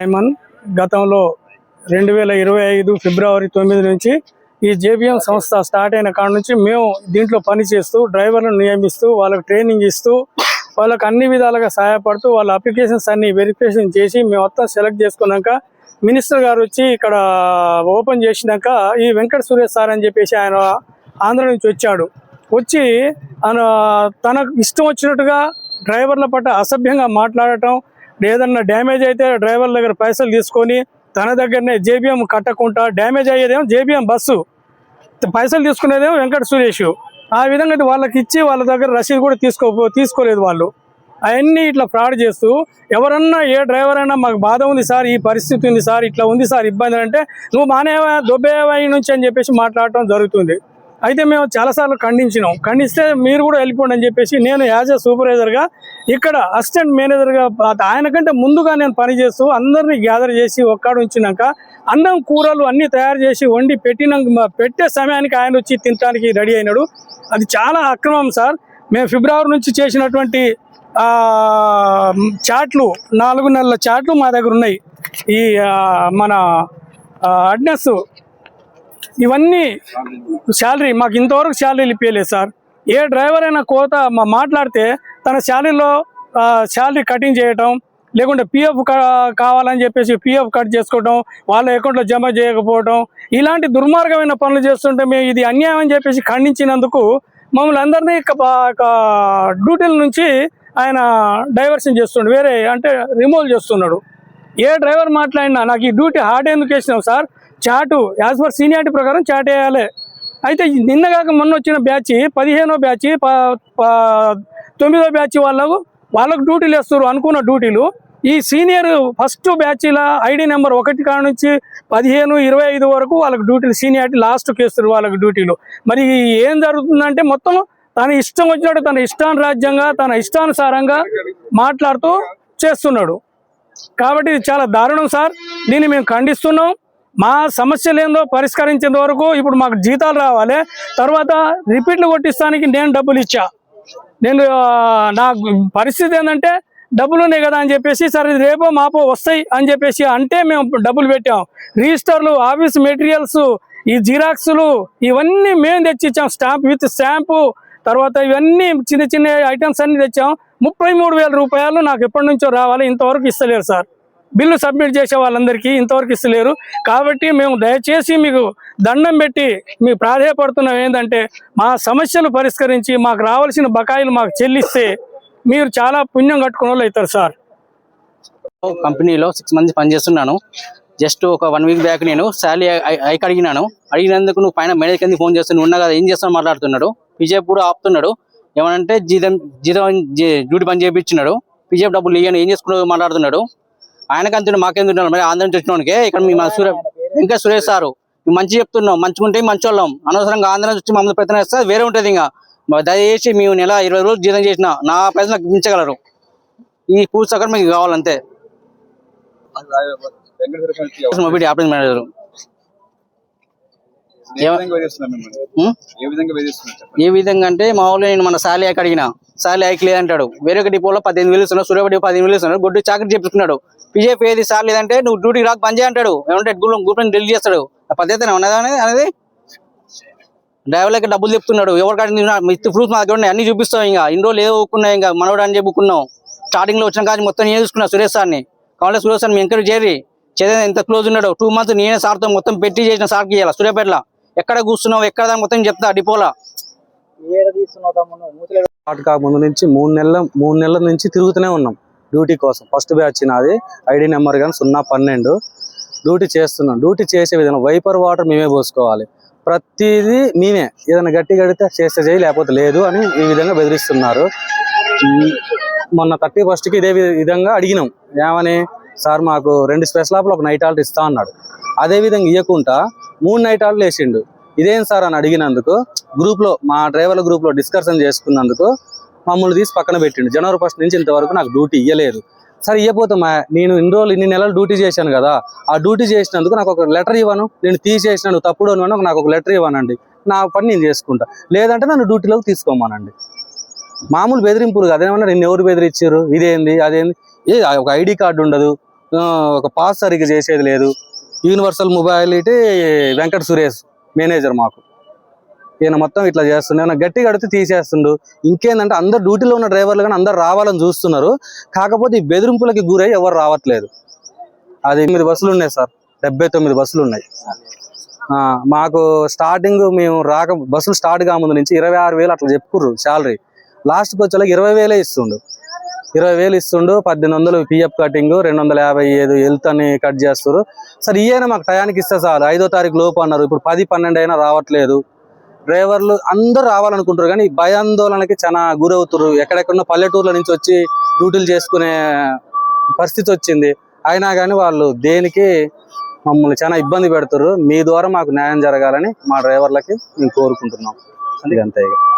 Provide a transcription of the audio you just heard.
Simon గతంలో రెండు వేల ఇరవై ఐదు ఫిబ్రవరి తొమ్మిది నుంచి ఈ జేబిఎం సంస్థ స్టార్ట్ అయిన కాడ నుంచి మేము దీంట్లో పని చేస్తూ డ్రైవర్లను నియమిస్తూ వాళ్ళకి ట్రైనింగ్ ఇస్తూ వాళ్ళకు అన్ని విధాలుగా సహాయపడుతూ వాళ్ళ అప్లికేషన్స్ అన్ని వెరిఫికేషన్ చేసి మేము మొత్తం సెలెక్ట్ చేసుకున్నాక మినిస్టర్ గారు వచ్చి ఇక్కడ ఓపెన్ చేసినాక ఈ వెంకట సురేష్ సార్ అని చెప్పేసి ఆయన ఆంధ్ర నుంచి వచ్చాడు. వచ్చి ఆయన తనకు ఇష్టం వచ్చినట్టుగా డ్రైవర్ల పట్ల అసభ్యంగా మాట్లాడటం ఏదన్నా డ్యామేజ్ అయితే డ్రైవర్ దగ్గర పైసలు తీసుకొని తన దగ్గరనే జేబిఎం కట్టకుండా డ్యామేజ్ అయ్యేదేమో జేబిఎం బస్సు. పైసలు తీసుకునేదేమో వెంకట సురేష్. ఆ విధంగా వాళ్ళకి ఇచ్చి వాళ్ళ దగ్గర రసీదు కూడా తీసుకో తీసుకోలేదు వాళ్ళు. అవన్నీ ఇట్లా ఫ్రాడ్ చేస్తూ ఎవరన్నా ఏ డ్రైవర్ అయినా మాకు బాధ ఉంది సార్ ఈ పరిస్థితి ఉంది సార్ ఇట్లా ఉంది సార్ ఇబ్బంది అంటే నువ్వు మానేవా దొబ్బేవా నుంచి అని చెప్పేసి మాట్లాడటం జరుగుతుంది. అయితే మేము చాలాసార్లు ఖండించినాం. ఖండిస్తే మీరు కూడా వెళ్ళిపోండి అని చెప్పేసి నేను యాజ్ ఎ సూపర్వైజర్గా ఇక్కడ అసిస్టెంట్ మేనేజర్గా ఆయన కంటే ముందుగా నేను పనిచేస్తూ అందరినీ గ్యాదర్ చేసి ఒక్కడ ఉంచినాక అన్నం కూరలు అన్నీ తయారు చేసి వండి పెట్టినాక పెట్టే సమయానికి ఆయన వచ్చి తినడానికి రెడీ అయినాడు. అది చాలా అక్రమం సార్. మేము ఫిబ్రవరి నుంచి చేసినటువంటి చాట్లు నాలుగు నెలల చాట్లు మా దగ్గర ఉన్నాయి. ఈ మన అడ్నెస్ ఇవన్నీ శాలరీ మాకు ఇంతవరకు శాలరీలు ఇప్పలేదు సార్. ఏ డ్రైవర్ అయినా కోత మా- మాట్లాడితే తన శాలరీలో శాలరీ కటింగ్ చేయటం లేకుంటే పిఎఫ్ కావాలని చెప్పేసి పిఎఫ్ కట్ చేసుకోవటం వాళ్ళ అకౌంట్లో జమ చేయకపోవటం ఇలాంటి దుర్మార్గమైన పనులు చేస్తుంటే మేము ఇది అన్యాయం అని చెప్పేసి ఖండించినందుకు మమ్మల్ని అందరినీ డ్యూటీల నుంచి ఆయన డైవర్షన్ చేస్తుండు వేరే అంటే రిమూవ్ చేస్తున్నాడు. ఏ డ్రైవర్ మాట్లాడినా నాకు ఈ డ్యూటీ హార్డ్ ఎందుకు వేసినావు sir? Chart as per seniority ప్రకారం చాట్ వేయాలి. అయితే నిన్న కాక మొన్న వచ్చిన బ్యాచ్ పదిహేనో బ్యాచ్ తొమ్మిదో బ్యాచ్ వాళ్ళకు వాళ్ళకు డ్యూటీలు వేస్తారు అనుకున్న డ్యూటీలు. ఈ సీనియర్ ఫస్ట్ బ్యాచ్ల ఐడి నెంబర్ ఒకటి కాడ నుంచి పదిహేను ఇరవై ఐదు వరకు వాళ్ళకి డ్యూటీలు సీనియారిటీ లాస్ట్కి వేస్తారు వాళ్ళకి డ్యూటీలు. మరి ఏం జరుగుతుందంటే మొత్తం తన ఇష్టం వచ్చినట్టు తన ఇష్టానురాజ్యంగా తన ఇష్టానుసారంగా మాట్లాడుతూ చేస్తున్నాడు. కాబట్టి ఇది చాలా దారుణం సార్. దీన్ని మేము ఖండిస్తున్నాం. మా సమస్యలు ఏందో పరిష్కరించేంత వరకు ఇప్పుడు మాకు జీతాలు రావాలి. తర్వాత రిపీట్లు కొట్టిస్తానికి నేను డబ్బులు ఇచ్చా. నేను నా పరిస్థితి ఏంటంటే డబ్బులు ఉన్నాయి కదా అని చెప్పేసి సరే రేపో మాపో వస్తాయి అని చెప్పేసి అంటే మేము డబ్బులు పెట్టాం. రిజిస్టర్లు ఆఫీస్ మెటీరియల్స్ ఈ జిరాక్స్లు ఇవన్నీ మేము తెచ్చిచ్చాం. స్టాంప్ విత్ స్టాంపు తర్వాత ఇవన్నీ చిన్న చిన్న ఐటమ్స్ అన్నీ తెచ్చాం. ముప్పై మూడు వేల రూపాయలు నాకు ఎప్పటి నుంచో రావాలి. ఇంతవరకు ఇస్తలేరు సార్. బిల్లు సబ్మిట్ చేసే వాళ్ళందరికీ ఇంతవరకు ఇస్తలేరు. కాబట్టి మేము దయచేసి మీకు దండం పెట్టి మీ ప్రాధాయపడుతున్నాం ఏంటంటే మా సమస్యలు పరిష్కరించి మాకు రావాల్సిన బకాయిలు మాకు చెల్లిస్తే మీరు చాలా పుణ్యం కట్టుకున్న వాళ్ళు అవుతారు సార్. కంపెనీలో సిక్స్ మంత్స్ పనిచేస్తున్నాను. జస్ట్ ఒక వన్ వీక్ బ్యాక్ నేను శాలరీ ఐక్ అడిగినాను అడిగినందుకు నువ్వు పైన మేనేజ్ కింద ఫోన్ చేస్తాను ఉన్నా కదా ఏం చేస్తాను మాట్లాడుతున్నాడు. పిజేప్ కూడా ఆపుతున్నాడు. ఏమనంటే జీతం జీతం డ్యూటీ పని చేయించినాడు పిజేప్ డబ్బులు ఇయ్యను. ఏం చేసుకున్నాడు మాట్లాడుతున్నాడు. ఆయనకి అంటున్నాడు మాకేందున్నాడు మరి ఆంధ్ర నుంచి వచ్చినోడికే ఇక్కడ మీ మన సూర్య ఇంకా సురేష్ సారు. మంచి చెప్తున్నావు మంచిగుంటే మంచి వాళ్ళం అనవసరంగా ఆంధ్ర నుంచి వచ్చి మమ్మల్ని ప్రయత్నం చేస్తే వేరే ఉంటుంది ఇంకా. దయచేసి మేము నెల ఇరవై రోజులు జీతం చేసిన నా పైసలు నాకు ఇప్పించగలరు ఈ పూర్తి సగం మీకు కావాలంతే. Mobility operation manager. ఏ విధంగా అంటే మామూలుగా నేను మన శాలరీ అడిగిన. సార్లు ఐకి లేదంటాడు వేరే ఒక డిపోలో పదిహేను వేలు ఇస్తున్నాడు సూర్యపడి పదిహేను వేలు ఇస్తున్నాడు గుడ్డు చాకరీ చెప్తున్నాడు పిజేపీ ఏది సార్ లేదంటే నువ్వు డ్యూటీకి రాక పని చేయంటాడు ఏమంటే గ్రూప్ గ్రూప్ ఢిల్లీ చేస్తాడు. పద్ధతి ఉన్నదా అనేది? డ్రైవర్లకి డబ్బులు చెప్తున్నాడు. ఎవరికాడి మిత్తి ప్రూఫ్ మా దగ్గర ఉన్నాయి. అన్ని చూపిస్తాం ఇంకా. ఇన్ని రోజులు ఏదో ఇంకా. మనోడు అని చెప్పుకున్నాం. స్టార్టింగ్లో వచ్చిన కానీ మొత్తం నేను చూసుకున్నా సురేష్ సార్ని. కావాలి సురేష్ సార్ ఎంకరేజ్ చేరి చేదే ఎంత క్లోజ్ ఉన్నాడు. టూ మంత్స్ నేనే సార్తో మొత్తం పెట్టి చేసిన సార్కి ఇవ్వాలి సూర్యాపేటలో. ఎక్కడ కూర్చున్నావు ఎక్కడ దాకా మొత్తం చెప్తా డిపోలా. స్టార్ట్ కాకముందు నుంచి మూడు నెలల మూడు నెలల నుంచి తిరుగుతూనే ఉన్నాం డ్యూటీ కోసం. ఫస్ట్ బ్యాచ్ నాది ఐడి నెంబర్ కానీ సున్నా పన్నెండు. డ్యూటీ చేస్తున్నాం. డ్యూటీ చేసే విధంగా వైపర్ వాటర్ మేమే పోసుకోవాలి. ప్రతిదీ మేమే. ఏదైనా గట్టి గడితే చేస్తే చేయి లేకపోతే లేదు అని ఈ విధంగా బెదిరిస్తున్నారు. మొన్న థర్టీ ఫస్ట్కి ఇదే విధంగా అడిగినాం. ఏమని? సార్ మాకు రెండు స్పెషల్ ఆపులు ఒక నైట్ ఆల్ట్ ఇస్తా అన్నాడు. అదే విధంగా ఇవ్వకుండా మూడు నైట్ ఆల్ట్లు వేసిండు. ఇదేం సార్ అని అడిగినందుకు గ్రూప్లో మా డ్రైవర్ల గ్రూప్లో డిస్కషన్ చేసుకున్నందుకు మమ్మల్ని తీసి పక్కన పెట్టిండు. జనవరి ఫస్ట్ నుంచి ఇంతవరకు నాకు డ్యూటీ ఇవ్వలేదు సరే ఇవ్వకపోతే మా నేను ఇన్ని రోజులు ఇన్ని నెలలు డ్యూటీ చేశాను కదా ఆ డ్యూటీ చేసినందుకు నాకు ఒక లెటర్ ఇవ్వను నేను తీసేసిన తప్పుడు అని నాకు ఒక లెటర్ ఇవ్వనండి. నా పని నేను చేసుకుంటా. లేదంటే నన్ను డ్యూటీలోకి తీసుకోమానండి. మామూలు బెదిరింపులు కదా. ఏమన్నా నిన్ను ఎవరు బెదిరించారు? ఇదేంది అదేంది? ఏ ఒక ఐడి కార్డు ఉండదు. ఒక పాస్ సరిగ్గా చేసేది లేదు. Universal mobility Venkata Suresh. Manager మాకు. ఈయన మొత్తం ఇట్లా చేస్తుండే. ఏమన్నా గట్టిగా అడిగితే తీసేస్తుండు. ఇంకేందంటే అందరు డ్యూటీలో ఉన్న డ్రైవర్లు కానీ అందరు రావాలని చూస్తున్నారు. కాకపోతే ఈ బెదిరింపులకి గురై ఎవరు రావట్లేదు. అది ఎనిమిది బస్సులు ఉన్నాయి సార్. డెబ్బై తొమ్మిది బస్సులు ఉన్నాయి. ఆ, మాకు స్టార్టింగ్ మేము రాక బస్సులు స్టార్ట్ కాముందు నుంచి ఇరవై ఆరు వేలు అట్లా చెప్పుకుర్రు శాలరీ. లాస్ట్కి వచ్చేలా ఇరవై వేలే ఇస్తుండు. ఇరవై వేలు ఇస్తుండు పద్దెనిమిది వందలు పిఎఫ్ కటింగ్ రెండు వందల యాభై ఐదు హెల్త్ అని కట్ చేస్తారు సరే ఈయన మాకు టయానికి ఇస్తే చాలు. ఐదో తారీఖు లోపు అన్నారు. ఇప్పుడు పది పన్నెండు అయినా రావట్లేదు. డ్రైవర్లు అందరూ రావాలనుకుంటారు కానీ భయాందోళనకి చాలా గురవుతారు ఎక్కడెక్కడో పల్లెటూర్ల నుంచి వచ్చి డ్యూటీలు చేసుకునే పరిస్థితి వచ్చింది. అయినా కానీ వాళ్ళు దేనికి మమ్మల్ని చాలా ఇబ్బంది పెడతారు మీ ద్వారా మాకు న్యాయం జరగాలని మా డ్రైవర్లకి మేము కోరుకుంటున్నాం. అందుకంతే అంతే ఇక.